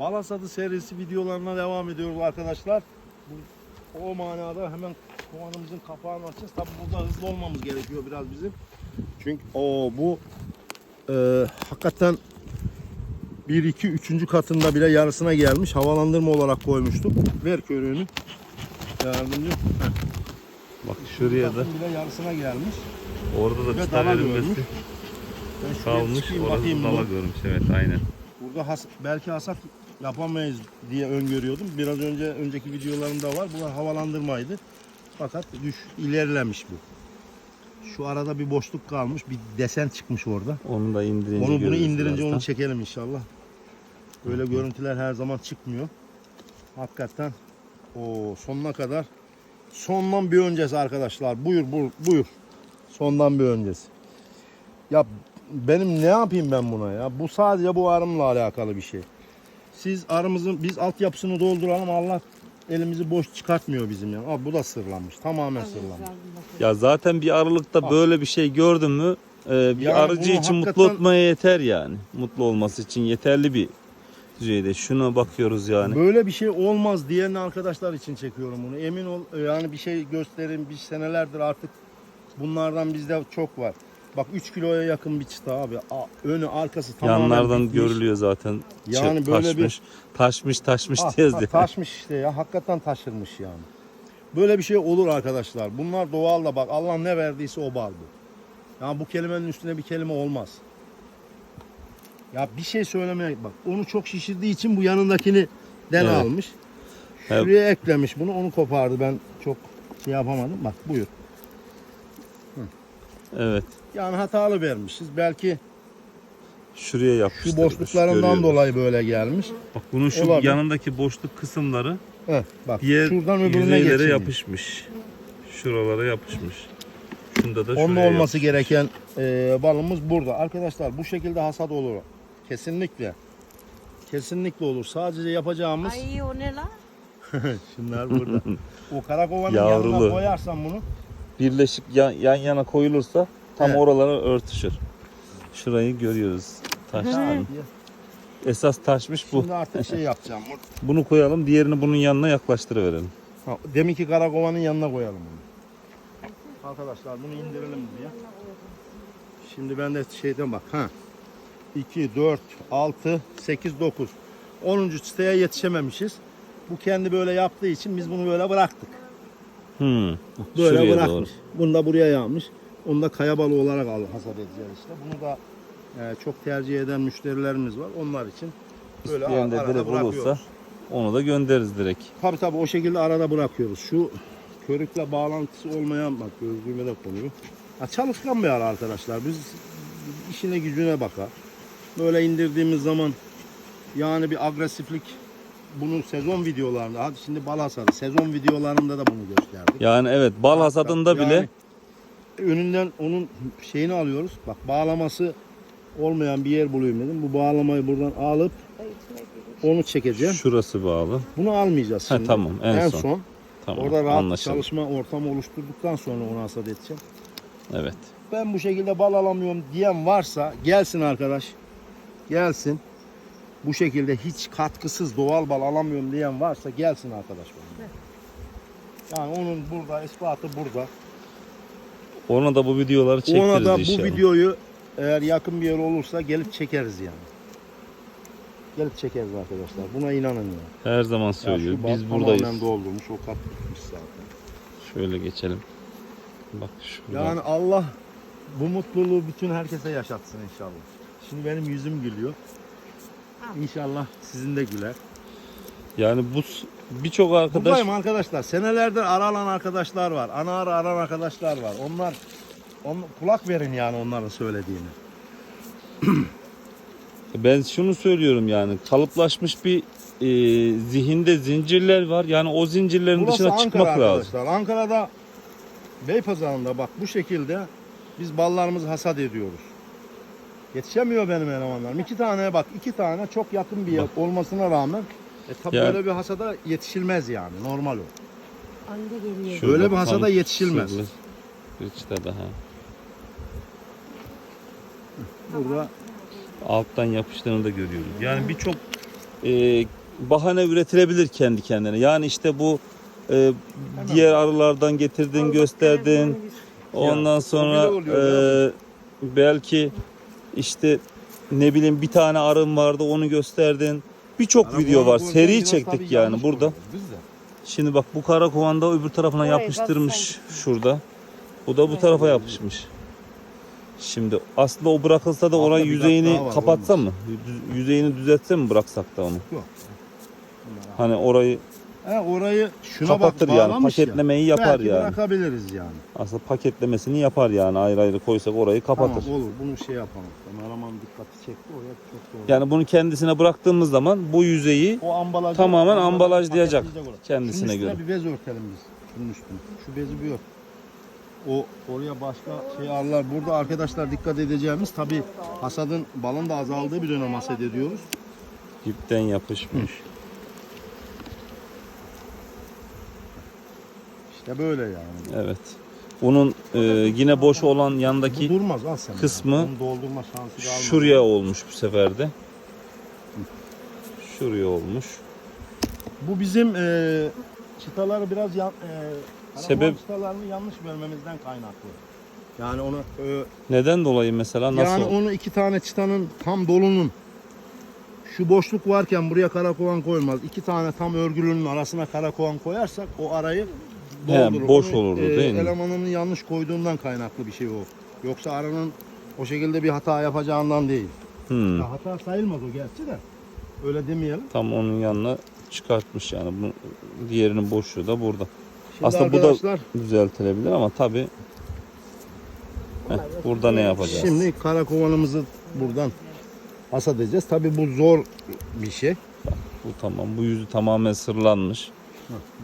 Balasadı serisi videolarına devam ediyoruz arkadaşlar. Bu, o manada hemen kovanımızın kapağını açacağız. Tabi burada hızlı olmamız gerekiyor biraz bizim. Çünkü o bu e, hakikaten 1 2 3. katında bile yarısına gelmiş. Havalandırma olarak koymuştuk. Ver körüğünü. Yardımcı. Bak şuraya da bile yarısına gelmiş. orada da Ve bir tane şuraya kalmış. Orada dala görmüş evet aynen. Burada has, belki hasat yapamayız diye öngörüyordum. Biraz önce önceki videolarımda var. Bu havalandırmaydı. Fakat düş ilerlemiş bu. Şu arada bir boşluk kalmış. Bir desen çıkmış orada. Onu da indirince Onu bunu indirince birazdan. onu çekelim inşallah. Böyle görüntüler her zaman çıkmıyor. Hakikaten o sonuna kadar sondan bir öncesi arkadaşlar. Buyur buyur buyur. Sondan bir öncesi. Ya benim ne yapayım ben buna ya? Bu sadece bu arımla alakalı bir şey. Siz arımızın biz altyapısını dolduralım Allah elimizi boş çıkartmıyor bizim ya. Abi bu da sırlanmış. Tamamen sırlanmış. Ya zaten bir aralıkta Bak. böyle bir şey gördün mü e, bir Yani arıcı için mutlu hakikaten- etmeye yeter yani. Mutlu olması için yeterli bir düzeyde. Şuna bakıyoruz yani. Böyle bir şey olmaz diyen arkadaşlar için çekiyorum bunu. Emin ol yani bir şey gösterin bir senelerdir artık bunlardan bizde çok var. Bak 3 kiloya yakın bir çıta abi. A- Önü arkası tamamen Yanlardan bitmiş. görülüyor zaten. Yani Çı- böyle bir- taşmış, taşmış taşmış Ah, ah, diye. taşmış işte ya hakikaten taşırmış yani. Böyle bir şey olur arkadaşlar. Bunlar doğal da bak Allah ne verdiyse o bal bu. Yani bu kelimenin üstüne bir kelime olmaz. Ya bir şey söylemeye bak. Onu çok şişirdiği için bu yanındakini den Evet. almış. Evet. Şuraya eklemiş bunu. Onu kopardı. Ben çok şey yapamadım. Bak buyur. Evet. Yani hatalı vermişiz. Belki Şuraya yapmışlar. şu boşluklarından dolayı böyle gelmiş. Bak bunun şu Olabilir. yanındaki boşluk kısımları Heh, bak diğer şuradan öbürüne geçiyor. yapışmış. Şuralara yapışmış. Şunda da Onun olması yapışmış. gereken e, balımız burada. Arkadaşlar bu şekilde hasat olur. Kesinlikle. Kesinlikle olur. Sadece yapacağımız Ay o ne lan? şunlar burada. o karakovanın yanına Yavrulu. koyarsan bunu Birleşik yan, yan yana koyulursa tam Evet. oralara örtüşür. Şurayı görüyoruz. Taştan. Esas taşmış bu. şimdi artık şey yapacağım. Bunu koyalım, diğerini bunun yanına yaklaştırıverelim. Ha, deminki karakovanın yanına koyalım bunu. Arkadaşlar bunu indirelim diye. Şimdi ben de şeyden bak. Ha. 2, 4, 6, 8, 9. 10. çıtaya yetişememişiz. Bu kendi böyle yaptığı için biz bunu böyle bıraktık. Hmm. Böyle Şuraya bırakmış. doğru. Bunu da buraya yağmış. Onu da kaya balı olarak al, hasat edeceğiz işte. Bunu da e, çok tercih eden müşterilerimiz var. Onlar için böyle İsteyen de arada direkt olursa onu da göndeririz direkt. Tabi tabi o şekilde arada bırakıyoruz. Şu körükle bağlantısı olmayan bak gözlüğüme de konuyor. Ha, çalışkan bir ara arkadaşlar. Biz işine gücüne bakar. Böyle indirdiğimiz zaman yani bir agresiflik bunu sezon videolarında hadi şimdi bal hasadı sezon videolarında da bunu gösterdik. Yani evet bal hasadında bile Yani önünden onun şeyini alıyoruz. Bak bağlaması olmayan bir yer bulayım dedim. Bu bağlamayı buradan alıp onu çekeceğim. şurası bağlı. Bunu almayacağız Ha, şimdi. tamam, en son. Tamam Orada rahat anlaşıldı. çalışma ortamı oluşturduktan sonra onu hasat edeceğim. Evet. Ben bu şekilde bal alamıyorum diyen varsa gelsin arkadaş. Gelsin. Bu şekilde hiç katkısız doğal bal alamıyorum diyen varsa gelsin arkadaş. benimle. Yani onun burada ispatı burada. Ona da bu videoları çektiririz Ona da inşallah. bu videoyu eğer yakın bir yer olursa gelip çekeriz yani. Gelip çekeriz arkadaşlar. Buna inanın ya. Her zaman Ya söylüyor. bal Biz buradayız. Tamamen doldurmuş. O kat bitmiş zaten. Şöyle geçelim. Bak şurada. Yani Allah bu mutluluğu bütün herkese yaşatsın inşallah. Şimdi benim yüzüm gülüyor. İnşallah sizin de güler. Yani bu birçok arkadaş Buradayım arkadaşlar. Senelerdir aralan arkadaşlar var. Ana ara aran arkadaşlar var. Onlar on, kulak verin yani onların söylediğini. ben şunu söylüyorum yani kalıplaşmış bir e, zihinde zincirler var. Yani o zincirlerin Burası dışına Ankara çıkmak lazım. arkadaşlar. Ankara'da Beypazarı'nda bak bu şekilde biz ballarımızı hasat ediyoruz. Yetişemiyor benim elemanlarım. İki tane bak iki tane çok yakın bir yer olmasına rağmen e tabi Ya- böyle bir hasada yetişilmez yani normal o. Anne geliyor. Şöyle Şurada bir hasada yetişilmez. sırlı Bir çıta daha. Burada Alttan yapıştığını da görüyoruz. Yani birçok e, bahane üretilebilir kendi kendine. Yani işte bu e, diğer arılardan getirdin, gösterdin. Ondan sonra oluyor, e, belki işte ne bileyim bir tane arın vardı onu gösterdin. Birçok Karakovan video var. koyarken Seri çektik yani burada. Şimdi bak bu karakovanda öbür tarafına Oraya yapıştırmış şurada. Bu da bu tarafa yapışmış. Şimdi aslında o bırakılsa da orayı kat yüzeyini kapatsa mı? Yüz- Yüzeyini düzeltse mi bıraksak da onu? Yok. Hani orayı He, orayı şuna kapatır bak yani bağlamış ya. paketlemeyi yapar Belki yani. bırakabiliriz yani. Aslında paketlemesini yapar yani ayrı ayrı koysak orayı kapatır. Tamam olur bunu şey yapalım. Kameraman dikkati çekti oraya çok doğru. Yani bunu kendisine bıraktığımız zaman bu yüzeyi o ambalajı tamamen ambalajlayacak kendisine Şunun üstüne göre. bir bez örtelim biz. Şunun üstüne. Şu bezi bir ört. O oraya başka şey arılar. Burada arkadaşlar dikkat edeceğimiz tabi hasadın balın da azaldığı bir dönem hasat ediyoruz. dipten yapışmış. İşte böyle yani. Evet. Bunun e, yine boş olan Bu yandaki durmaz al sen. kısmı Bunu doldurma şansı kalmadı. şuraya olmuş bu seferde. Şuraya olmuş. Bu bizim e, çıtaları biraz yan, e, Sebep- Sebep çıtalarını yanlış bölmemizden kaynaklı. Yani onu e, Neden dolayı mesela nasıl? yani onu iki tane çıtanın tam dolunun şu boşluk varken buraya karakovan koyulmaz. İki tane tam örgülünün arasına karakovan koyarsak o arayı He, doldurur. boş Onu, olurdu, değil mi? Elemanını yanlış koyduğundan kaynaklı bir şey o. Yoksa aranın o şekilde bir hata yapacağından değil. Hmm, Ya hata sayılmaz o gerçi de. Öyle demeyelim. tam onun yanına çıkartmış yani. Bu, diğerinin boşluğu da burada. Şimdi Aslında bu da düzeltilebilir ama tabi burada ne yapacağız? Şimdi karakovanımızı buradan hasat edeceğiz. Tabi bu zor bir şey. Bu tamam. Bu yüzü tamamen sırlanmış.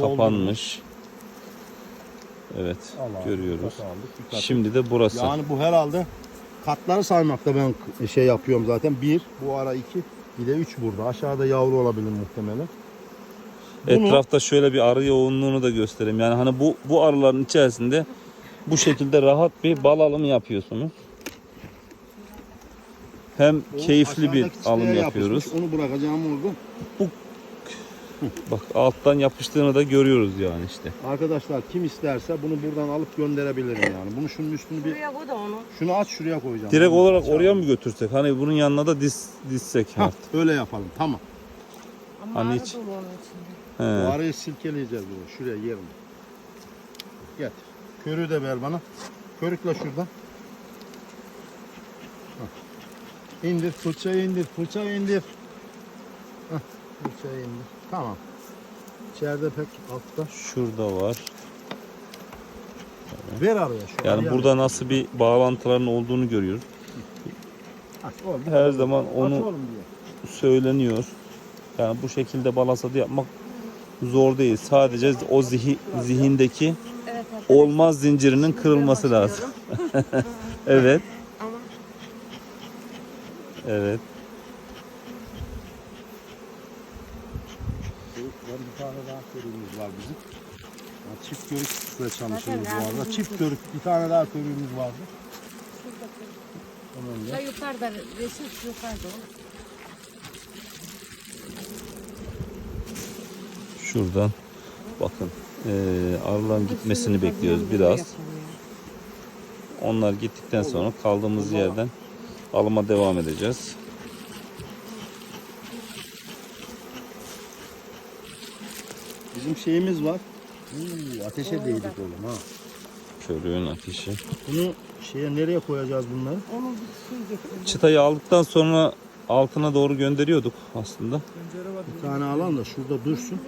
Kapanmış. Evet. Allah görüyoruz. kat aldık, bir kat. Şimdi de burası. Yani bu herhalde katları saymakta ben şey yapıyorum zaten. Bir, bu ara iki, bir de üç burada. Aşağıda yavru olabilir muhtemelen. Bunu- Etrafta şöyle bir arı yoğunluğunu da göstereyim. Yani hani bu bu arıların içerisinde bu şekilde rahat bir bal alımı yapıyorsunuz. Hem keyifli bir alım yapışmış, yapıyoruz. Onu bırakacağım orada. Bak alttan yapıştığını da görüyoruz yani işte. Arkadaşlar kim isterse bunu buradan alıp gönderebilirim yani. Bunu şunun üstünü bir Buraya bu da onu. şunu aç şuraya koyacağım. Direkt Bunu olarak açalım. oraya mı götürsek? Hani bunun yanına da diz, dizsek. Hah, artık. öyle yapalım. Tamam. Ama Hani arı hiç- dolu onun içinde. Bu He. arayı silkeleyeceğiz bunu. Şuraya yerine. Getir. Körüğü de ver bana. Körükle şuradan. Hah. İndir. Fırçayı indir. Fırçayı indir. Hah, Fırçayı indir. Tamam. İçeride pek altta. Şurada var. Ver araya şu Yani araya burada nasıl bir bağlantıların olduğunu görüyoruz. Aç oğlum. Her zaman Aç onu oğlum diye. söyleniyor. Yani bu şekilde bal hasadı yapmak zor değil. Sadece o zihi, zihindeki Evet arkadaşlar. olmaz zincirinin kırılması lazım. Evet, Ama evet. Var bir tane daha körüğümüz var bizim. Ya çift körükle çalışıyoruz bu arada. Çift körük bir tane daha körüğümüz vardı. şurada. Onun da. Yukarıda resim yukarıda. Şuradan bakın. Ee, arıların gitmesini bekliyoruz biraz. Onlar gittikten sonra kaldığımız yerden alıma devam edeceğiz. Şeyimiz var. Oo, ateşe değdik oğlum ha. Körüğün ateşi. Bunu şeye nereye koyacağız bunları? Onun bir şey getirdim. Çıtayı aldıktan sonra altına doğru gönderiyorduk aslında. Bir tane alan da şurada dursun.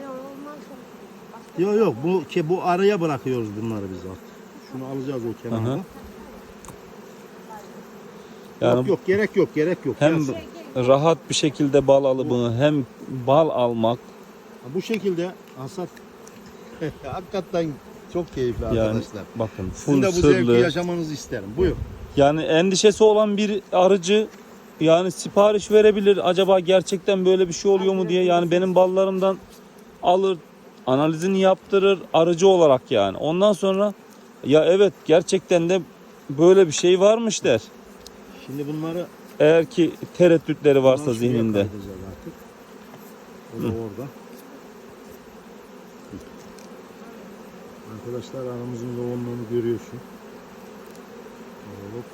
Yok yok bu ki bu araya bırakıyoruz bunları biz artık. Şunu alacağız o kenarda. Aha. Yani Yok yok gerek yok gerek yok. hem Gelsin. rahat bir şekilde bal alımı hem bal almak bu şekilde hasat hakikaten çok keyifli yani arkadaşlar. bakın Sizin full de bu zevki sırlı. yaşamanızı isterim. Buyur. Yani endişesi olan bir arıcı yani sipariş verebilir. Acaba gerçekten böyle bir şey oluyor mu diye. Yani benim ballarımdan alır, analizini yaptırır arıcı olarak yani. Ondan sonra ya evet gerçekten de böyle bir şey varmış der. Şimdi bunları Eğer ki tereddütleri varsa zihninde. artık. O da orada. Arkadaşlar aramızın yoğunluğunu görüyorsun. Hop.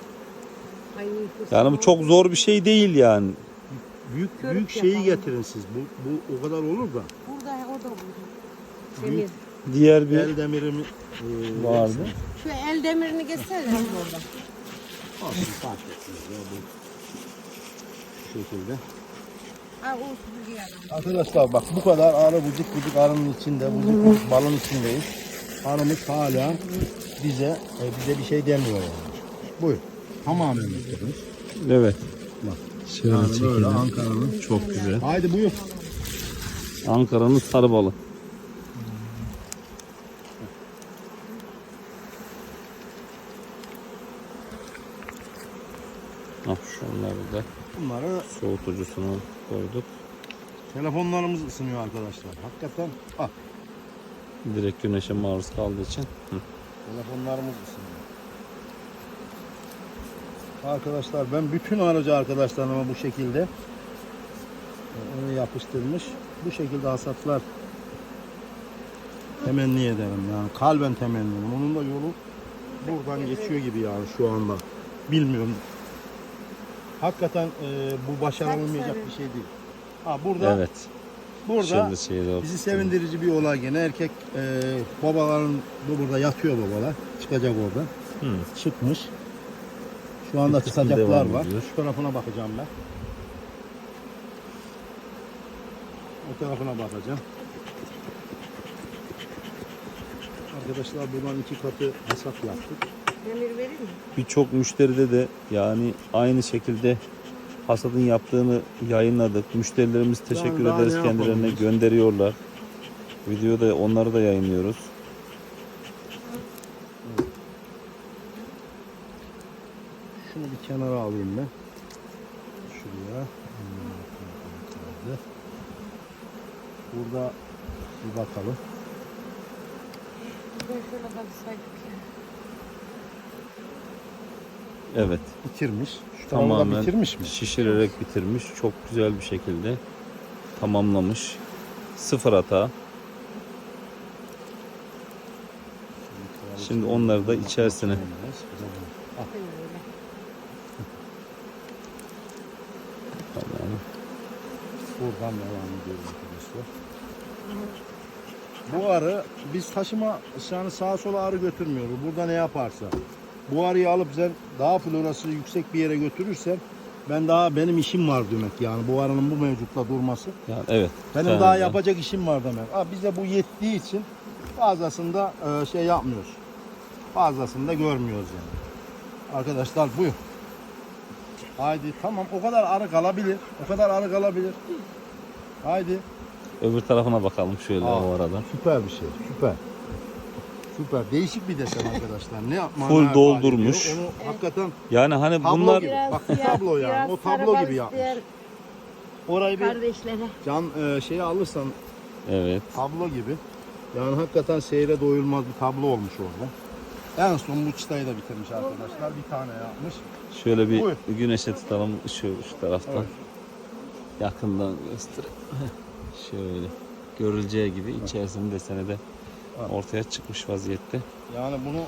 Yani bu çok zor bir şey değil yani. Büyük Körük büyük şeyi yapalım. getirin siz. Bu, bu o kadar olur da. Burada o da burada. Büyük Demir. Diğer bir el demirimi e, vardı. Şu el demirini geçsene orada. Olsun fark etmez ya bu. Şu şekilde. Ha. Arkadaşlar bak bu kadar arı bucuk bucuk arının içinde, bucuk bucuk balın içindeyiz. Arımız hala bize e, bize bir şey demiyor yani. Buyur. Tamamen bitirmiş. Evet. Bak. Şöyle Yani böyle çekelim. Ankara'nın. Çok güzel. Haydi buyur. Ankara'nın sarı balı. Ah şunları da Bunları soğutucusunu koyduk. telefonlarımız ısınıyor arkadaşlar. Hakikaten bak Direkt güneşe maruz kaldığı için. Hı. telefonlarımız ısınıyor. Arkadaşlar ben bütün aracı arkadaşlarıma bu şekilde e, onu yapıştırmış. Bu şekilde hasatlar temenni ederim yani kalben temenni ederim. Onun da yolu buradan geçiyor gibi yani şu anda. Bilmiyorum. Hakikaten e, bu başarılmayacak bir şey değil. Ha burada Evet. Burada bizi sevindirici bir olay gene erkek e, babaların bu burada yatıyor babalar. Çıkacak orada. Hı. Çıkmış. Şu anda devam var. ediyor. Şu tarafına bakacağım ben. O tarafına bakacağım. Arkadaşlar buradan iki katı hasat yaptık. Demir verir mi? Birçok müşteride de yani aynı şekilde hasadın yaptığını yayınladık. Müşterilerimiz teşekkür daha ederiz ne kendilerine yapalım? gönderiyorlar. Videoda onları da yayınlıyoruz. Şunu bir kenara alayım ben. Şuraya. Burada bir bakalım. Ben şöyle baksaydık ya. Evet. Bitirmiş. Şu Tamamen bitirmiş mi? şişirerek bitirmiş. Çok güzel bir şekilde tamamlamış. Sıfır hata. Şimdi onları da içerisine. Buradan devam ediyoruz arkadaşlar. Bu arı biz taşıma yani sağa sola arı götürmüyoruz. Burada ne yaparsa. Bu arıyı alıp sen daha florası yüksek bir yere götürürsen ben daha benim işim var demek yani bu arının bu mevcutla durması. Yani evet. Benim daha de. yapacak işim var demek. Ha, bize bu yettiği için fazlasında e, şey yapmıyoruz. Fazlasını da görmüyoruz yani. Arkadaşlar buyur. Haydi tamam o kadar arı kalabilir. O kadar arı kalabilir. Haydi. Öbür tarafına bakalım şöyle Aa. o arada. Süper bir şey. Süper. Süper. Değişik bir desen arkadaşlar. Ne yapma? Full doldurmuş. Onu hakikaten Yani hani Tablo bunlar gibi. Bak bu siyah, tablo yani. O tablo gibi yapmış. orayı bir Kardeşlere. can e, şeyi alırsan evet. tablo gibi. Yani hakikaten seyre doyulmaz bir tablo olmuş orada. En son bu çıtayı da bitirmiş arkadaşlar. Bir tane yapmış. Şöyle bir Buyur. güneşe tutalım şu şu taraftan. Evet. Yakından göstereyim. Şöyle görüleceği gibi içerisinde desene de. Ortaya çıkmış vaziyette. Yani bunu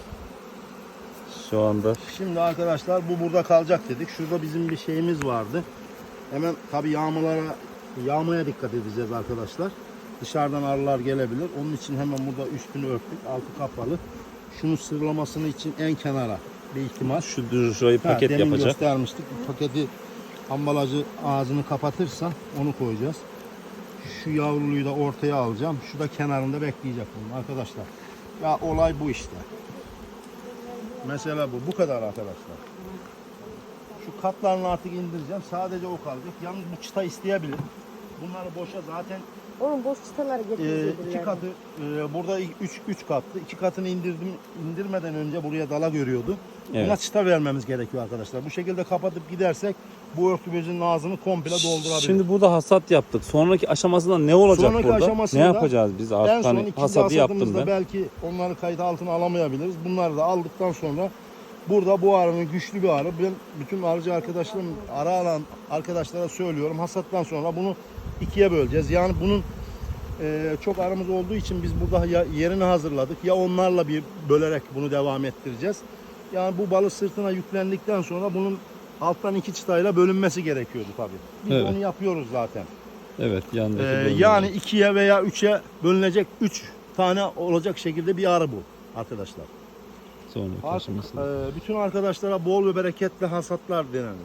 Şu anda şimdi arkadaşlar bu burada kalacak dedik. Şurada bizim bir şeyimiz vardı. Hemen tabi yağmalara yağmaya dikkat edeceğiz arkadaşlar. Dışarıdan arılar gelebilir. Onun için hemen burada üstünü örttük. Altı kapalı. Şunu sırlamasını için en kenara bir ihtimal. şu düz şurayı Ha, paket demin yapacak. göstermiştik. Bu paketi ambalajı ağzını kapatırsa onu koyacağız. Şu yavruluyu da ortaya alacağım. Şu da kenarında bekleyecek bunun arkadaşlar. Ya olay bu işte. Mesela bu. Bu kadar arkadaşlar. Şu katlarını artık indireceğim. Sadece o kalacak. Yalnız bu çıta isteyebilir. Bunları boşa zaten Onun boş çıtaları e, getireceğiz. iki katı e, burada üç, üç katlı. iki katını indirdim indirmeden önce buraya dala görüyordu. Buna Evet. çıta vermemiz gerekiyor arkadaşlar. Bu şekilde kapatıp gidersek bu örtü bezinin ağzını komple doldurabilir. Şimdi burada hasat yaptık. Sonraki aşamasında ne olacak Sonraki burada? aşamasında Ne yapacağız biz en artık son hani hasadı yaptım ben. belki onları kayıt altına alamayabiliriz. Bunları da aldıktan sonra burada bu arının güçlü bir arı. Ben bütün arıcı arkadaşlarım, ara alan arkadaşlara söylüyorum. Hasattan sonra bunu ikiye böleceğiz. Yani bunun e, çok aramız olduğu için biz burada ya, yerini hazırladık ya onlarla bir bölerek bunu devam ettireceğiz. Yani bu balı sırtına yüklendikten sonra bunun alttan iki çıtayla bölünmesi gerekiyordu tabii. Biz Evet. onu yapıyoruz zaten. Evet yandaki Ee, yani ikiye veya üçe bölünecek üç tane olacak şekilde bir arı bu arkadaşlar. sonra Artık e, bütün arkadaşlara bol ve bereketli hasatlar dilerim.